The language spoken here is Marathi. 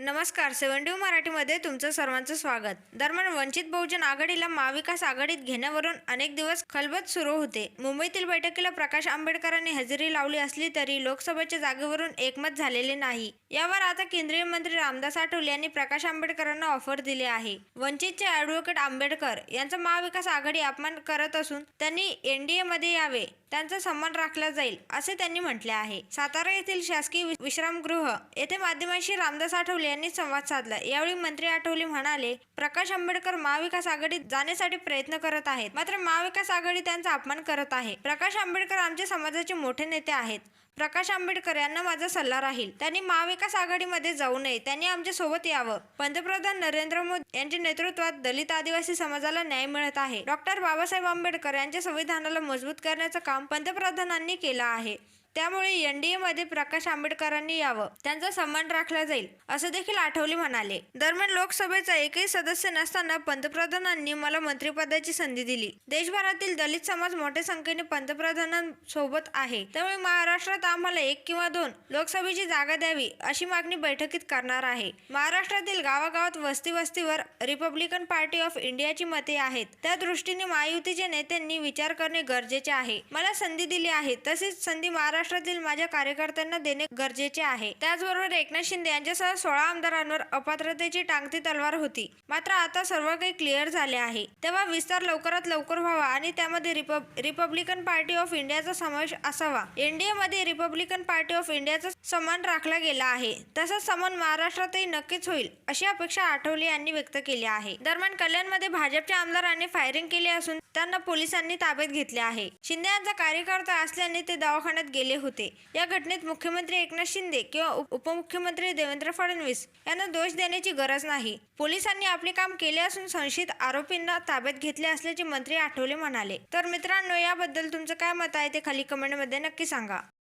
नमस्कार सेव्हन्टी मराठीमध्ये तुमचं सर्वांचं स्वागत. दरम्यान वंचित बहुजन आघाडीला महाविकास आघाडीत घेण्यावरून अनेक दिवस खलबत सुरू होते. मुंबईतील बैठकीला प्रकाश आंबेडकरांनी हजेरी लावली असली तरी लोकसभेच्या जागेवरून एकमत झालेले नाही. यावर आता केंद्रीय मंत्री रामदास आठवले यांनी प्रकाश आंबेडकरांना ऑफर दिली आहे. वंचितचे ॲडव्होकेट आंबेडकर यांचा महाविकास आघाडी अपमान करत असून त्यांनी एनडीए मध्ये यावे त्यांचा सन्मान राखला जाईल असे त्यांनी म्हटले आहे. सातारा येथील शासकीय वि- विश्रामगृह येथे माध्यमांशी रामदास आठवले यांनी संवाद साधला. यावेळी मंत्री आठवले म्हणाले प्रकाश आंबेडकर महाविकास आघाडीत जाण्यासाठी प्रयत्न करत आहेत. मात्र महाविकास आघाडी त्यांचा अपमान करत आहे. प्रकाश आंबेडकर आमच्या समाजाचे मोठे नेते आहेत. प्रकाश आंबेडकर यांना माझा सल्ला राहील. त्यांनी महाविकास आघाडीमध्ये जाऊ नये. त्यांनी आमच्यासोबत यावं. पंतप्रधान नरेंद्र मोदी यांच्या नेतृत्वात दलित आदिवासी समाजाला न्याय मिळत आहे. डॉक्टर बाबासाहेब आंबेडकर यांच्या संविधानाला मजबूत करण्याचं काम पंतप्रधानांनी केलं आहे. त्यामुळे एनडीए मध्ये प्रकाश आंबेडकरांनी यावं त्यांचा सन्मान राखला जाईल असं देखील आठवले म्हणाले. दरम्यान लोकसभेचा एकही सदस्य नसताना पंतप्रधानांनी मला मंत्रिपदाची संधी दिली. देशभरातील दलित समाज मोठ्या संख्येने पंतप्रधानांसोबत आहे. त्यामुळे महाराष्ट्रात आम्हाला एक किंवा दोन लोकसभेची जागा द्यावी अशी मागणी बैठकीत करणार आहे. महाराष्ट्रातील गावागावात वस्ती वस्तीवर रिपब्लिकन पार्टी ऑफ इंडियाची मते आहेत. त्या दृष्टीने महायुतीच्या नेत्यांनी विचार करणे गरजेचे आहे. मला संधी दिली आहे तसेच संधी महाराष्ट्रातील माझ्या कार्यकर्त्यांना देणे गरजेचे आहे. त्याचबरोबर एकनाथ शिंदे यांच्यासह सोळा आमदारांवर अपात्रतेची टांगती तलवार होती. मात्र आता सर्व काही क्लिअर झाले आहे. तेव्हा विस्तार लवकरात लवकर व्हावा आणि त्यामध्ये रिपब रिपब्लिकन पार्टी ऑफ इंडियाचा समावेश असावा. एनडीए मध्ये रिपब्लिकन पार्टी ऑफ इंडियाचा समान राखला गेला आहे. तसाच समान महाराष्ट्रातही नक्कीच होईल अशी अपेक्षा आठवले यांनी व्यक्त केली आहे. दरम्यान कल्याणमध्ये भाजपच्या आमदारांनी फायरिंग केली असून त्यांना पोलिसांनी ताब्यात घेतले आहे. शिंदे यांचा कार्यकर्ता असल्याने ते दवाखान्यात गेले होते. या घटनेत मुख्यमंत्री एकनाथ शिंदे किंवा उप- उपमुख्यमंत्री देवेंद्र फडणवीस यांना दोष देण्याची गरज नाही. पोलिसांनी आपले काम केले असून संशयित आरोपींना ताब्यात घेतले असल्याचे मंत्री आठवले म्हणाले. तर मित्रांनो याबद्दल तुमचं काय मत आहे ते खाली कमेंटमध्ये नक्की सांगा.